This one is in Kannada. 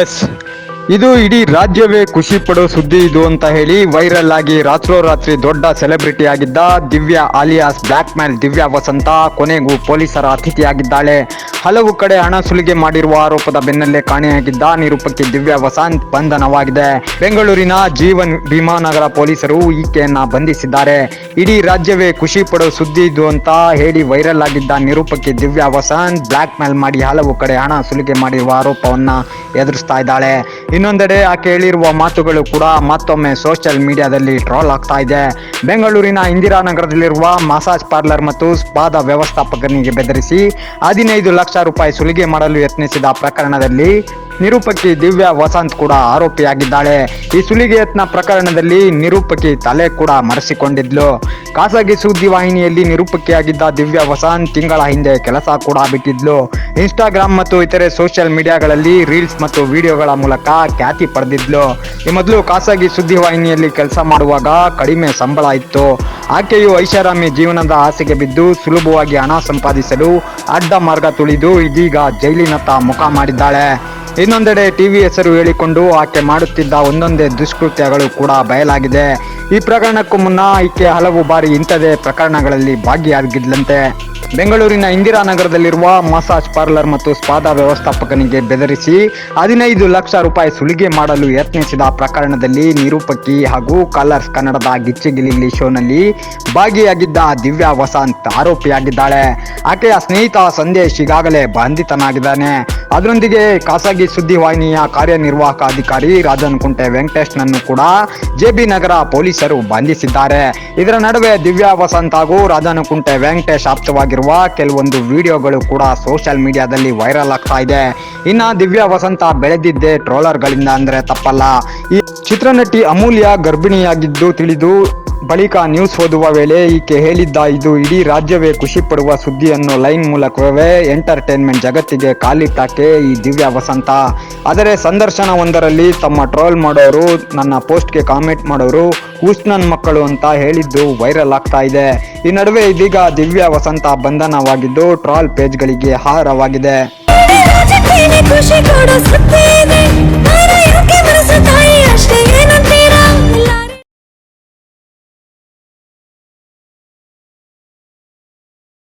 ಎಸ್ ಇದು ಇಡೀ ರಾಜ್ಯವೇ ಖುಷಿ ಪಡೋ ಸುದ್ದಿ ಇದು ಅಂತ ಹೇಳಿ ವೈರಲ್ ಆಗಿ ರಾತ್ರೋರಾತ್ರಿ ದೊಡ್ಡ ಸೆಲೆಬ್ರಿಟಿ ಆಗಿದ್ದ ದಿವ್ಯಾ ಆಲಿಯಾಸ್ ಬ್ಲ್ಯಾಕ್ ಮ್ಯಾಲ್ ದಿವ್ಯಾ ವಸಂತ ಕೊನೆಗೂ ಪೊಲೀಸರ ಅತಿಥಿಯಾಗಿದ್ದಾಳೆ. ಹಲವು ಕಡೆ ಹಣ ಸುಲಿಗೆ ಮಾಡಿರುವ ಆರೋಪದ ಬೆನ್ನಲ್ಲೇ ಕಾಣೆಯಾಗಿದ್ದ ನಿರೂಪಕಿ ದಿವ್ಯಾ ವಸಂತ್ ಬಂಧನವಾಗಿದೆ. ಬೆಂಗಳೂರಿನ ಜೀವನ್ ಭೀಮಾನಗರ ಪೊಲೀಸರು ಈಕೆಯನ್ನ ಬಂಧಿಸಿದ್ದಾರೆ. ಇಡೀ ರಾಜ್ಯವೇ ಖುಷಿ ಪಡೋ ಸುದ್ದಿ ಇದು ಅಂತ ಹೇಳಿ ವೈರಲ್ ಆಗಿದ್ದ ನಿರೂಪಕಿ ದಿವ್ಯಾ ವಸಂತ್ ಬ್ಲ್ಯಾಕ್ ಮೇಲ್ ಮಾಡಿ ಹಲವು ಕಡೆ ಹಣ ಸುಲಿಗೆ ಮಾಡಿರುವ ಆರೋಪವನ್ನ ಎದುರಿಸ್ತಾ ಇದ್ದಾಳೆ. ಇನ್ನೊಂದೆಡೆ ಆಕೆ ಹೇಳಿರುವ ಮಾತುಗಳು ಕೂಡ ಮತ್ತೊಮ್ಮೆ ಸೋಷಿಯಲ್ ಮೀಡಿಯಾದಲ್ಲಿ ಟ್ರೋಲ್ ಆಗ್ತಾ ಇದೆ. ಬೆಂಗಳೂರಿನ ಇಂದಿರಾನಗರದಲ್ಲಿರುವ ಮಸಾಜ್ ಪಾರ್ಲರ್ ಮತ್ತು ಸ್ಪಾದ ವ್ಯವಸ್ಥಾಪಕನಿಗೆ ಬೆದರಿಸಿ ಹದಿನೈದು ಲಕ್ಷ ರೂಪಾಯಿ ಸುಲಿಗೆ ಮಾಡಲು ಯತ್ನಿಸಿದ ಪ್ರಕರಣದಲ್ಲಿ ನಿರೂಪಕಿ ದಿವ್ಯಾ ವಸಂತ್ ಕೂಡ ಆರೋಪಿಯಾಗಿದ್ದಾಳೆ. ಈ ಸುಲಿಗೆ ಯತ್ನ ಪ್ರಕರಣದಲ್ಲಿ ನಿರೂಪಕಿ ತಲೆ ಕೂಡ ಮರೆಸಿಕೊಂಡಿದ್ಲು. ಖಾಸಗಿ ಸುದ್ದಿವಾಹಿನಿಯಲ್ಲಿ ನಿರೂಪಕಿಯಾಗಿದ್ದ ದಿವ್ಯಾ ವಸಂತ್ ತಿಂಗಳ ಹಿಂದೆ ಕೆಲಸ ಕೂಡ ಬಿಟ್ಟಿದ್ಲು. ಇನ್ಸ್ಟಾಗ್ರಾಮ್ ಮತ್ತು ಇತರೆ ಸೋಷಿಯಲ್ ಮೀಡಿಯಾಗಳಲ್ಲಿ ರೀಲ್ಸ್ ಮತ್ತು ವಿಡಿಯೋಗಳ ಮೂಲಕ ಖ್ಯಾತಿ ಪಡೆದಿದ್ಲು. ಈ ಮೊದಲು ಖಾಸಗಿ ಸುದ್ದಿವಾಹಿನಿಯಲ್ಲಿ ಕೆಲಸ ಮಾಡುವಾಗ ಕಡಿಮೆ ಸಂಬಳ ಇತ್ತು. ಆಕೆಯು ಐಷಾರಾಮಿ ಜೀವನದ ಆಸೆಗೆ ಬಿದ್ದು ಸುಲಭವಾಗಿ ಹಣ ಸಂಪಾದಿಸಲು ಅಡ್ಡ ಮಾರ್ಗ ತುಳಿದು ಇದೀಗ ಜೈಲಿನತ್ತ ಮುಖ ಮಾಡಿದ್ದಾಳೆ. ಇನ್ನೊಂದೆಡೆ ಟಿವಿ ಹೆಸರು ಹೇಳಿಕೊಂಡು ಆಕೆ ಮಾಡುತ್ತಿದ್ದ ಒಂದೊಂದೇ ದುಷ್ಕೃತ್ಯಗಳು ಕೂಡ ಬಯಲಾಗಿದೆ. ಈ ಪ್ರಕರಣಕ್ಕೂ ಮುನ್ನ ಈಕೆ ಹಲವು ಬಾರಿ ಇಂಥದೇ ಪ್ರಕರಣಗಳಲ್ಲಿ ಭಾಗಿಯಾಗಿದ್ಲಂತೆ. ಬೆಂಗಳೂರಿನ ಇಂದಿರಾನಗರದಲ್ಲಿರುವ ಮಸಾಜ್ ಪಾರ್ಲರ್ ಮತ್ತು ಸ್ಪಾದ ವ್ಯವಸ್ಥಾಪಕನಿಗೆ ಬೆದರಿಸಿ ಹದಿನೈದು ಲಕ್ಷ ರೂಪಾಯಿ ಸುಲಿಗೆ ಮಾಡಲು ಯತ್ನಿಸಿದ ಪ್ರಕರಣದಲ್ಲಿ ನಿರೂಪಕಿ ಹಾಗೂ ಕಲರ್ಸ್ ಕನ್ನಡದ ಗಿಚ್ಚಿಗಿಲಿಲಿ ಶೋನಲ್ಲಿ ಭಾಗಿಯಾಗಿದ್ದ ದಿವ್ಯಾ ವಸಂತ್ ಆರೋಪಿಯಾಗಿದ್ದಾಳೆ. ಆಕೆಯ ಸ್ನೇಹಿತ ಸಂದೇಶ್ ಈಗಾಗಲೇ ಬಂಧಿತನಾಗಿದ್ದಾನೆ. ಅದರೊಂದಿಗೆ ಖಾಸಗಿ ಸುದ್ದಿವಾಹಿನಿಯ ಕಾರ್ಯನಿರ್ವಾಹಕ ಅಧಿಕಾರಿ ರಾಜನ್ ಕುಂಟೆ ವೆಂಕಟೇಶ್ನನ್ನು ಕೂಡ ಜೆಬಿ ನಗರ ಪೊಲೀಸರು ಬಂಧಿಸಿದ್ದಾರೆ. ಇದರ ನಡುವೆ ದಿವ್ಯಾ ವಸಂತ್ ಹಾಗೂ ರಾಜನ್ ಕುಂಟೆ ವೆಂಕಟೇಶ್ ಆಪ್ತವಾಗಿರುವ ಕೆಲವೊಂದು ವಿಡಿಯೋಗಳು ಕೂಡ ಸೋಷಿಯಲ್ ಮೀಡಿಯಾದಲ್ಲಿ ವೈರಲ್ ಆಗ್ತಾ ಇದೆ. ಇನ್ನ ದಿವ್ಯಾ ವಸಂತ ಬೆಳೆದಿದ್ದೆ ಟ್ರೋಲರ್ಗಳಿಂದ ಅಂದ್ರೆ ತಪ್ಪಲ್ಲ. ಈ ಚಿತ್ರನಟಿ ಅಮೂಲ್ಯ ಗರ್ಭಿಣಿಯಾಗಿದ್ದು ತಿಳಿದು ಬಳಿಕ ನ್ಯೂಸ್ ಓದುವ ವೇಳೆ ಈಕೆ ಹೇಳಿದ್ದ, ಇದು ಇಡೀ ರಾಜ್ಯವೇ ಖುಷಿ ಪಡುವ ಸುದ್ದಿಯನ್ನು ಲೈನ್ ಮೂಲಕವೇ ಎಂಟರ್ಟೈನ್ಮೆಂಟ್ ಜಗತ್ತಿಗೆ ಕಾಲಿಟ್ಟಾಕೆ ಈ ದಿವ್ಯ ವಸಂತ. ಆದರೆ ಸಂದರ್ಶನವೊಂದರಲ್ಲಿ ತಮ್ಮ ಟ್ರೋಲ್ ಮಾಡೋರು, ನನ್ನ ಪೋಸ್ಟ್ಗೆ ಕಾಮೆಂಟ್ ಮಾಡೋರು ಉಷ್ಣನ್ ಮಕ್ಕಳು ಅಂತ ಹೇಳಿದ್ದು ವೈರಲ್ ಆಗ್ತಾ ಇದೆ. ಈ ನಡುವೆ ಇದೀಗ ದಿವ್ಯ ವಸಂತ ಬಂಧನವಾಗಿದ್ದು ಟ್ರಾಲ್ ಪೇಜ್ಗಳಿಗೆ ಹಾರವಾಗಿದೆ.